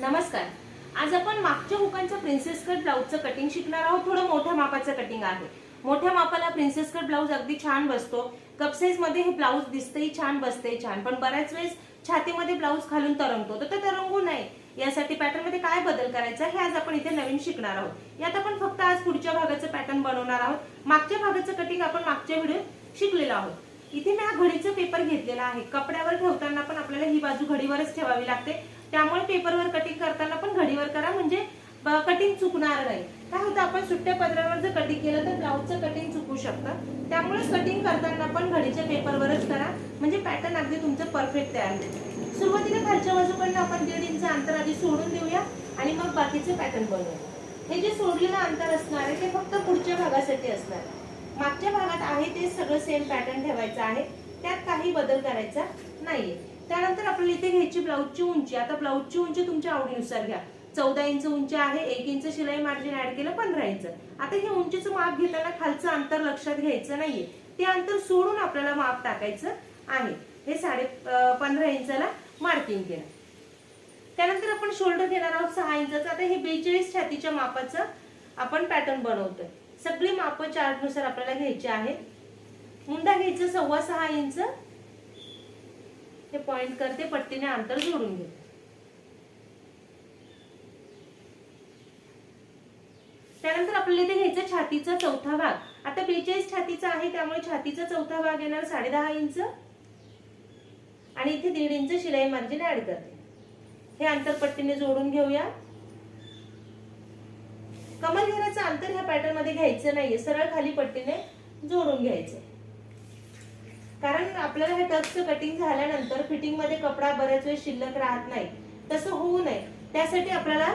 नमस्कार. आज आपण मागच्या हुकांच्या प्रिन्सेस कट ब्लाऊजचं कटिंग शिकणार आहोत. थोडं मोठ्या मापाचं कटिंग आहे. मोठ्या मापाला प्रिन्सेस कट ब्लाऊज अगदी छान बसतो. कप साईजमध्ये हे ब्लाऊज दिसतंही छान बसतंही छान. पण बऱ्याच वेळेस छातीमध्ये ब्लाऊज घालून तरंगतो. तर ते तरंगू नये. यासाठी पॅटर्नमध्ये काय बदल करायचा हे आज आपण इथे नवीन शिकणार आहोत. यात आपण फक्त आज पुढच्या भागाचं पॅटर्न बनवणार आहोत. मागच्या भागाचं कटिंग आपण मागच्या व्हिडिओ शिकलेलो आहोत. इथे मी हा घडीचा पेपर घेतलेला आहे. कपड्यावर ठेवताना पण आपल्याला ही बाजू घडीवरच ठेवावी लागते. त्यामुळे पेपरवर कटिंग करताना पण घडीवर करा म्हणजे कटिंग चुकणार नाही. काय होतं आपण सुट्ट्या पदरावर जर कटिंग केलं तर ब्लाऊजचं कटिंग चुकू शकतं. त्यामुळे कटिंग करताना पण घडीच्या पेपरवरच करा. म्हणजे पॅटर्न अगदी तुमचं परफेक्ट तयार होईल. सुरुवातीला खालच्या बाजूकडनं आपण दीड इंच अंतर आधी सोडून देऊया आणि मग बाकीचे पॅटर्न बनवूया. हे जे सोडलेलं अंतर असणार आहे ते फक्त पुढच्या भागासाठी असणार आहे. मागच्या भागात आहे ते सगळं सेम पॅटर्न ठेवायचं आहे. त्यात काही बदल करायचा नाहीये. त्यानंतर आपल्याला इथे घ्यायची ब्लाऊजची उंची. आता ब्लाऊजची उंची तुमच्या आवडीनुसार घ्या. चौदा इंच उंची आहे एक इंच शिलाई मार्जिन ऍड केलं पंधरा इंच. आता हे उंचीचं माप घेताना खालचं अंतर लक्षात घ्यायचं नाहीये. ते अंतर सोडून आपल्याला माप टाकायचं आहे. हे साडे पंधरा इंचाला मार्किंग केलं. त्यानंतर आपण शोल्डर घेणार आहोत सहा इंचाचं. आता हे बेचाळीस छातीच्या मापाचं आपण पॅटर्न बनवतोय. सगळी माप चार्टनुसार आपल्याला घ्यायची आहे मुंडा घ्यायचं सव्वा सहा इंच. हे पॉइंट करते पट्टीने अंतर जोडून घे त्यानंतर आपल्याला इथे घ्यायचं छातीचा चौथा भाग. आता बेचाळीस छातीचा आहे त्यामुळे छातीचा चौथा भाग येणार साडे दहा इंच. आणि इथे दीड इंच शिलाई मार्जिन ऍड करते. हे अंतरपट्टीने जोडून घेऊया. कमल घेण्याचं अंतर ह्या पॅटर्नमध्ये घ्यायचं नाहीये. सरळ खाली पट्टीने जोडून घ्यायचं. कारण आपल्याला हे टक्सचं कटिंग झाल्यानंतर फिटिंगमध्ये कपडा बऱ्याच वेळ शिल्लक राहत नाही. तसं होऊ नये. त्यासाठी आपल्याला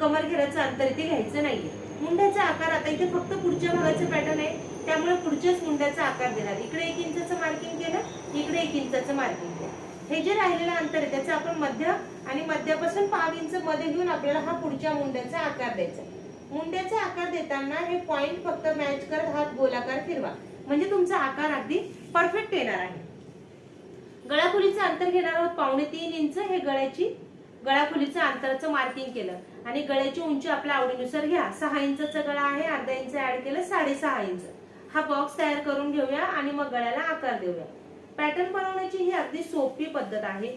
कमर घेराचं अंतर इथे घ्यायचं नाहीये. मुंड्याचा आकार आता इथे फक्त पुढच्या भागाचं पॅटर्न आहे. त्यामुळे पुढच्याच मुंड्याचा आकार देणार. इकडे एक इंचाचं मार्किंग केलं इकडे एक इंचाचं मार्किंग केलं. हे जे राहिलेलं अंतर आहे त्याचं आपण मध्य आणि मध्यापासून पाव इंच मध्ये घेऊन आपल्याला हा पुढच्या मुंड्याचा आकार द्यायचा. मुंड्याचा आकार देताना हे पॉइंट फक्त मॅच करत हात गोलाकार फिरवा. म्हणजे तुमचा आकार अगदी परफेक्ट येणार आहे. गळाखोलीचं अंतर घेणार आहोत पावणे तीन इंच. हे गळ्याची गळाखोलीचं अंतराचं मार्किंग केलं. आणि गळ्याची उंची आपल्या आवडीनुसार घ्या. सहा इंचचा गळा आहे अर्धा इंच ऍड केलं साडेसहा इंच. हा बॉक्स तयार करून घेऊया आणि मग गळ्याला आकार देऊया. पॅटर्न बनवण्याची ही अगदी सोपी पद्धत आहे.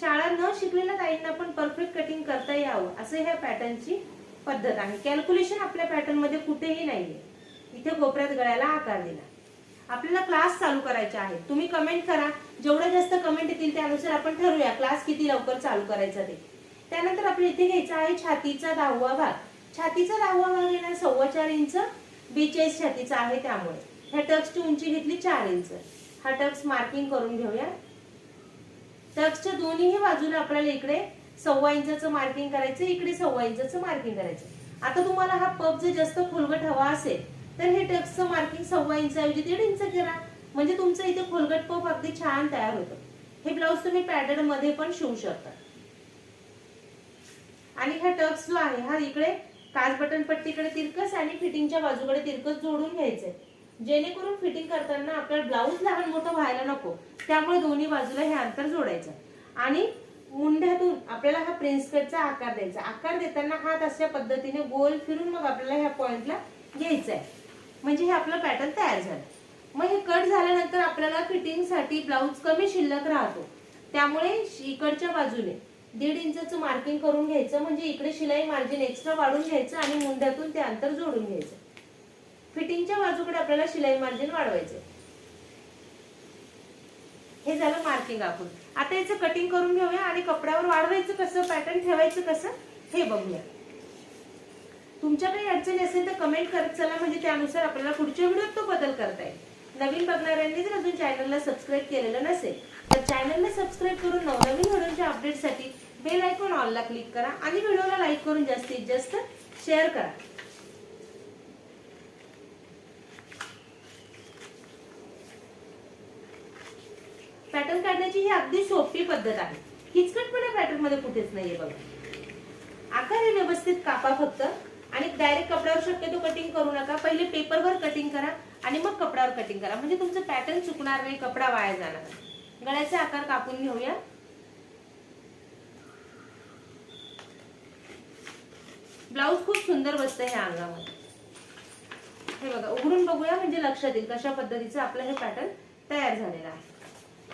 शाळा न शिकलेल्या ताईंना पण परफेक्ट कटिंग करता यावं असं ह्या पॅटर्नची पद्धत आहे. कॅल्क्युलेशन आपल्या पॅटर्नमध्ये कुठेही नाहीये. इथे कोपऱ्यात गळ्याला आकार दिला. आपल्याला क्लास चालू करायचे आहेत. तुम्ही कमेंट करा. जेवढं जास्त कमेंट येतील त्यानुसार आपण ठरवूया. क्लास किती लवकर चालू करायचा ते. त्यानंतर आपण इथे घ्यायचा आहे छातीचा दहावा भाग. छातीचा दहावा भाग येणार सव्वा चार इंच. बेचाळीस छातीचा आहे त्यामुळे. ह्या टक्सची उंची घेतली चार इंच. हा टक्स मार्किंग करून घेऊया. टक्सच्या दोन्ही बाजूला आपल्याला इकडे सव्वा इंचाचं मार्किंग करायचं इकडे सव्वा इंचाचं मार्किंग करायचं. आता तुम्हाला हा पब जर जास्त खोलगट हवा असेल तर हे टक्सचं मार्किंग सव्वा इंचाऐवजी दीड इंच करा. म्हणजे तुमचं इथे खोलगट पप अगदी छान तयार होतं. हे ब्लाऊज तुम्ही पॅटर्नमध्ये पण शिवू शकता. आणि हा टक्स जो आहे हा इकडे काच बटन पट्टीकडे तिरकस आणि फिटिंगच्या बाजूकडे तिरकस जोडून घ्यायचंय. जेणेकरून फिटिंग करताना आपल्याला ब्लाऊज लहान मोठं व्हायला नको. त्यामुळे दोन्ही बाजूला हे अंतर जोडायचं. आणि मुंड्यातून आपल्याला हा प्रिन्स कटचा आकार द्यायचा. आकार देताना हात अशा पद्धतीने गोल फिरून मग आपल्याला ह्या पॉइंटला घ्यायचं आहे म्हणजे हे आपलं पॅटर्न तयार झालं. मग हे कट झाल्यानंतर आपल्याला फिटिंगसाठी ब्लाऊज कमी शिल्लक राहतो. त्यामुळे इकडच्या बाजूने दीड इंचचं मार्किंग करून घ्यायचं. म्हणजे इकडे शिलाई मार्जिन एक्स्ट्रा वाढून घ्यायचं आणि मुंड्यातून ते अंतर जोडून घ्यायचं. फिटिंगच्या बाजूकडे आपल्याला शिलाई मार्जिन वाढवायचे. हे झालं मार्किंग आपण. आता याचं कटिंग करून घेऊया आणि कपड्यावर वाढवायचं कसं पॅटर्न ठेवायचं कसं हे बघूया. तुमच्या काही अडचणी असेल तर कमेंट करत चला म्हणजे त्यानुसार आपल्याला पुढच्या व्हिडिओत तो बदल करता येईल. नवीन बघणाऱ्यांनी जर अजून चॅनलला सबस्क्राईब केलेलं नसेल तर चॅनलला सबस्क्राईब करून नवनवीन व्हिडिओच्या अपडेटसाठी बेल आयकॉन ऑलला क्लिक करा आणि व्हिडिओला लाईक करून जास्तीत जास्त शेअर करा. पॅटर्न काढण्याची ही अगदी सोपी पद्धत आहे. किचकटपणा पॅटर्नमध्ये कुठेच नाहीये बघा. आकार हे व्यवस्थित कापा फक्त आणि डायरेक्ट कपड्यावर शक्यतो कटिंग करू नका. पहिले पेपरवर कटिंग करा आणि मग कपड्यावर कटिंग करा. म्हणजे तुमचं पॅटर्न चुकणार नाही कपडा वाया जाणार गळ्याचा आकार कापून घेऊया. ब्लाऊज खूप सुंदर बसतं ह्या अंगामध्ये. हे बघा उघडून बघूया म्हणजे लक्षात येईल कशा पद्धतीचं आपलं हे पॅटर्न तयार झालेलं आहे.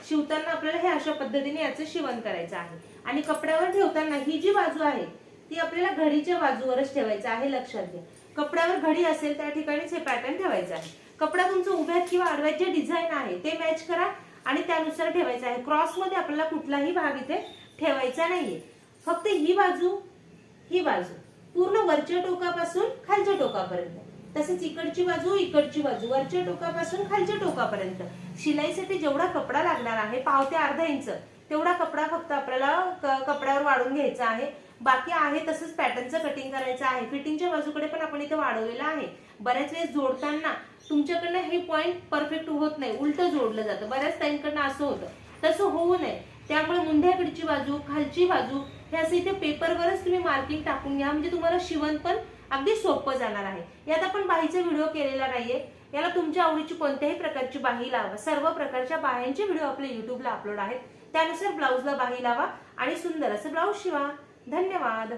शिवताना आपल्याला हे अशा पद्धतीने याचं शिवण करायचं आहे. आणि कपड्यावर ठेवताना ही जी बाजू आहे ती आपल्याला घडीच्या बाजूवरच ठेवायचं आहे लक्षात घ्या. कपड्यावर घडी असेल त्या ठिकाणीच हे पॅटर्न ठेवायचं आहे. कपडा तुमचं उभ्यात किंवा आडव्यात जे डिझाईन आहे ते मॅच करा आणि त्यानुसार ठेवायचं आहे. क्रॉसमध्ये आपल्याला कुठलाही भाग इथे ठेवायचा नाहीये. फक्त ही बाजू ही बाजू. पूर्ण वरच्या टोकापासून खालच्या टोकापर्यंत. तसेच इकडची बाजू इकडची बाजू वरच्या टोकापासून खालच्या टोकापर्यंत. शिलाईसाठी जेवढा कपडा लागणार आहे पाव ते अर्धा इंच तेवढा कपडा फक्त आपल्याला क- कपड्यावर वाढून घ्यायचा आहे. बाकी आहे तसंच पॅटर्नचं कटिंग करायचं आहे. फिटिंगच्या बाजूकडे पण आपण इथे वाढवलेलं आहे. बऱ्याच वेळेस जोडताना तुमच्याकडनं हे पॉईंट परफेक्ट होत नाही. उलट जोडलं जातं. बऱ्याच ताईंकडनं असं होतं. तसं होऊ नये. त्यामुळे मुंढ्याकडची बाजू खालची बाजू हे असं इथे पेपरवरच तुम्ही मार्किंग टाकून घ्या. म्हणजे तुम्हाला शिवण पण अगदी सोपं जाणार आहे. यात आपण बाहीचा व्हिडिओ केलेला नाहीये. याला तुमच्या आवडीची कोणत्याही प्रकारची बाही लावा. सर्व प्रकारच्या बाह्यांचे व्हिडिओ आपल्या युट्यूबला अपलोड आहेत. त्यानुसार ब्लाऊजला बाही लावा आणि सुंदर असं ब्लाऊज शिवा. धन्यवाद.